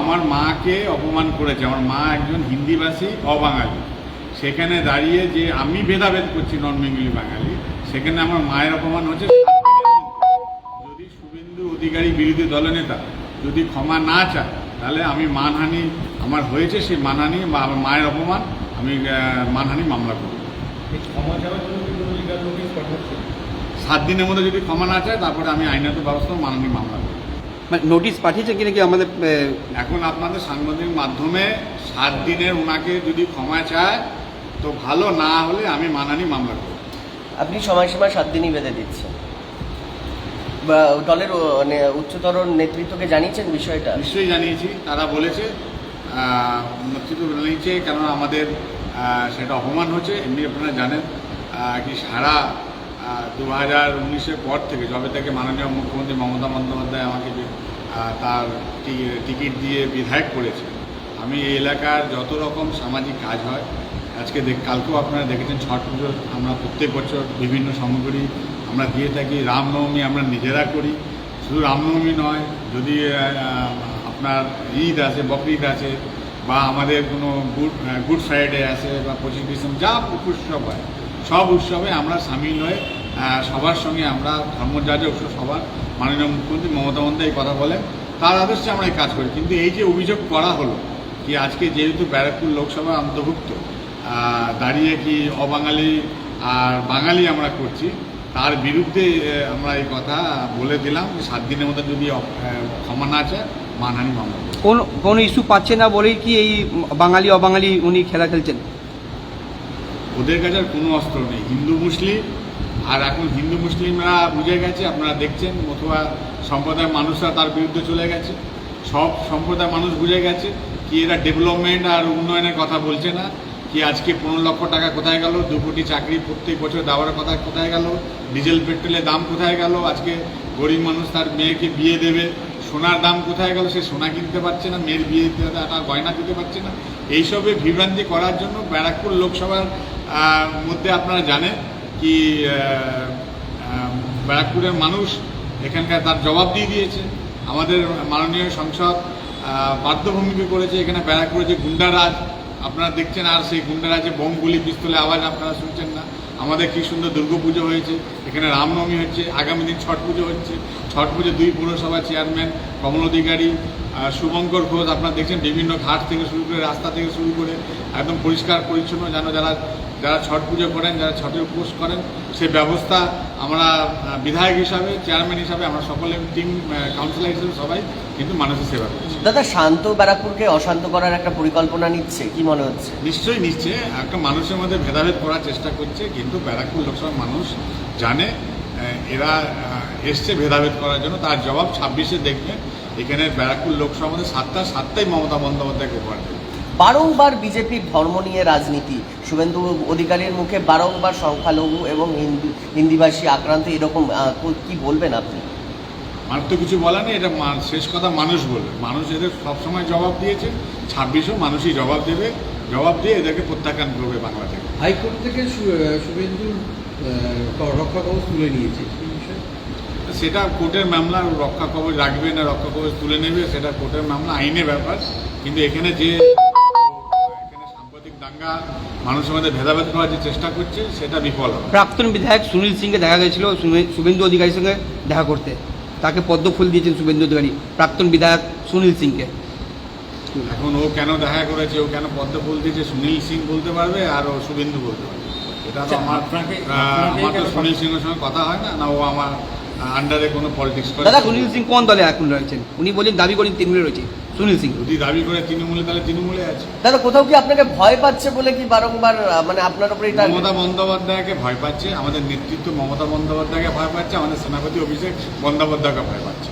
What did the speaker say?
আমার মাকে অপমান করেছে। আমার মা একজন হিন্দিভাষী অবাঙালি। সেখানে দাঁড়িয়ে যে আমি ভেদাভেদ করছি নন বেঙ্গলি বাঙালি সেখানে আমার মায়ের অপমান হচ্ছে। যদি শুভেন্দু অধিকারী বিরোধী দলনেতা যদি ক্ষমা না চায় তাহলে আমি মানহানি আমার হয়েছে সেই মানহানি বা আমার মায়ের অপমান আমি মানহানি মামলা করব। সাত দিনের মধ্যে যদি ক্ষমা না চায় তারপরে আমি আইনত ব্যবস্থা মানহানি মামলা করব। মানে নোটিশ পাঠিয়েছে কিনা কি আমাদের এখন আপনাদের সাংবাদিক মাধ্যমে সাত দিনের ওনাকে যদি ক্ষমা চায় তো ভালো না হলে আমি মানানি মামলা করব। আপনি সময়সীমা সাত দিনই বেঁধে দিচ্ছেন। বা দলের মানে উচ্চতর নেতৃত্বকে জানিয়েছেন বিষয়টা? নিশ্চয়ই জানিয়েছি। তারা বলেছে নেতৃত্ব জানিয়েছে কেননা আমাদের সেটা অপমান হচ্ছে। এমনি আপনারা জানেন কি সারা দু হাজার উনিশের পর থেকে যবে থেকে মাননীয় মুখ্যমন্ত্রী মমতা বন্দ্যোপাধ্যায় আমাকে তার টিকিট দিয়ে বিধায়ক করেছে আমি এই এলাকার যত রকম সামাজিক কাজ হয়, আজকে দেখ, কালকেও আপনারা দেখেছেন ছট পুজো, আমরা প্রত্যেক বছর বিভিন্ন সামগ্রী আমরা দিয়ে থাকি, রামনবমী আমরা নিজেরা করি, শুধু রামনবমী নয়, যদি আপনার ঈদ আছে বকরিদ আছে বা আমাদের কোনো গুড গুড ফ্রাইডে আছে বা পঁচিশ ডিসেম্বর, যা উৎসব হয় সব উৎসবে আমরা সামিল হয়ে সবার সঙ্গে আমরা ধর্মযাজক সবার মাননীয় মুখ্যমন্ত্রী মমতা বন্দ্যোপাধ্যায় এই কথা বলেন। তার আদর্শে আমরা এই কাজ করি। কিন্তু এই যে অভিযোগ করা হলো কি আজকে যেহেতু ব্যারাকপুর লোকসভা অন্তর্ভুক্ত দাঁড়িয়ে কি অবাঙালি আর বাঙালি আমরা করছি, তার বিরুদ্ধে আমরা এই কথা বলে দিলাম যে সাত দিনের মধ্যে যদি ক্ষমা না চায়, মানহানি মামলা। কোন কোন ইস্যু পাচ্ছে না বলেই কি এই বাঙালি, অবাঙালি উনি খেলা খেলছেন? ওদের কাছে আর কোনো অস্ত্র নেই। হিন্দু, মুসলিম, আর এখন হিন্দু, মুসলিমরা বুঝে গেছে, আপনারা দেখছেন, অথবা সম্প্রদায়ের মানুষরা তার বিরুদ্ধে চলে গেছে। সব সম্প্রদায়ের মানুষ বুঝে গেছে কি এরা ডেভেলপমেন্ট আর উন্নয়নের কথা বলছে না, কি আজকে পনেরো লক্ষ টাকা কোথায় গেল, দু কোটি চাকরি প্রত্যেক বছর দেওয়ার কথা কোথায় গেল, ডিজেল, পেট্রোলের দাম কোথায় গেল, আজকে গরিব মানুষ তার মেয়েকে বিয়ে দেবে, সোনার দাম কোথায় গেল, সে সোনা কিনতে পারছে না, মেয়ের বিয়ে দিতে একটা গয়না দিতে পারছে না। এইসবে বিভ্রান্তি করার জন্য ব্যারাকপুর লোকসভার মধ্যে আপনারা জানেন কি ব্যারাকপুরের মানুষ এখানকার তার জবাব দিয়ে দিয়েছে। আমাদের মাননীয় সংসদ বাধ্যভূমিকে করেছে। এখানে ব্যারাকপুরে যে গুন্ডারাজ, আপনারা দেখছেন আর সেই গুন্ডারাজে বোম গুলি, পিস্তলে আওয়াজ আপনারা শুনছেন না। আমাদের কি সুন্দর দুর্গাপুজো হয়েছে। এখানে রামনবমী হচ্ছে, আগামী দিন ছট পুজো হচ্ছে। ছট পুজো দুই পৌরসভা চেয়ারম্যান, কমল অধিকারী শুভঙ্কর ঘোষ, আপনারা দেখছেন বিভিন্ন ঘাট থেকে শুরু করে, রাস্তা থেকে শুরু করে, একদম পরিষ্কার, পরিচ্ছন্ন, যেন যারা যারা ছট পুজো করেন যারা ছটের উপোস করেন সে ব্যবস্থা আমরা বিধায়ক হিসাবে চেয়ারম্যান হিসাবে আমরা সকলে টিম কাউন্সিলর হিসেবে সবাই কিন্তু মানুষের সেবা করছি। দাদা শান্ত ব্যারাকপুরকে অশান্ত করার একটা পরিকল্পনা নিচ্ছে কি মনে হচ্ছে? নিশ্চয়ই নিচ্ছে। একটা মানুষের মধ্যে ভেদাভেদ করার চেষ্টা করছে কিন্তু ব্যারাকপুর লোকসভার মানুষ জানে এরা এসছে ভেদাভেদ করার জন্য। তার জবাব ছাব্বিশে দেখবেন এখানে ব্যারাকপুর লোকসভার মধ্যে সাতটা সাতটাই মমতা বন্দ্যোপাধ্যায়কে উপহার দেবে। বারংবার বিজেপির ধর্ম নিয়ে রাজনীতি। শুভেন্দু অধিকারীর মুখে বারংবার সংখ্যালঘু এবং হিন্দি হিন্দিভাষী আক্রান্ত এরকম কো- কি বলবেন আপনি? আমার তো কিছু বলার নেই এটা মা- শেষ কথা মানুষ বলবে। মানুষ এদের সবসময় জবাব দিয়েছে ছাব্বিশেও মানুষই জবাব দেবে জবাব দিয়ে এদেরকে প্রত্যাখ্যান করবে বাংলা থেকে। হাইকোর্ট থেকে শু- আহ, শুভেন্দুর রক্ষা কবচ তুলে নিয়েছে সেটা কোর্টের মামলা রক্ষা কবচ রাখবে না রক্ষা কবচ তুলে নেবে সেটা কোর্টের মামলা আইনের ব্যাপার। কিন্তু এখানে যে মানুষের মধ্যে ভেদাভেদ করার যে চেষ্টা করছে সেটা বিফল প্রাক্তন বিধায়ক সুনীল সিংকে দেখা গেছিল শুভে- শুভেন্দু অধিকারীর সঙ্গে দেখা করতে। তাকে পদ্ম ফুল দিয়েছেন শুভেন্দু অধিকারী প্রাক্তন বিধায়ক সুনীল সিংকে। এখন ও কেন দেখা করেছে ও কেন পদ্ম ফুল দিয়েছে সুনীল সিং বলতে পারবে আর ও শুভেন্দু বলতে পারবে। এটা তো আচ্ছা, আমার আমার তো সুনীল সিংয়ের সঙ্গে কথা হয় না না ও আমার আন্ডারে কোনো পলিটিক্স করে। দাদা সুনীল সিং কোন দলে এখন রয়েছেন? উনি বলেন দাবি করেন তৃণমূলে রয়েছে। সুনীল সিং যদি দাবি করে তৃণমূলে তাহলে তৃণমূলে আছে। দাদা কোথাও কি আপনাকে ভয় পাচ্ছে বলে কি বারংবার মানে আপনার উপরে এটা মমতা বন্দ্যোপাধ্যায়কে ভয় পাচ্ছে আমাদের নেতৃত্ব মমতা বন্দ্যোপাধ্যায়কে ভয় পাচ্ছে আমাদের সেনাপতি অভিষেক বন্দ্যোপাধ্যায়কে ভয় পাচ্ছে।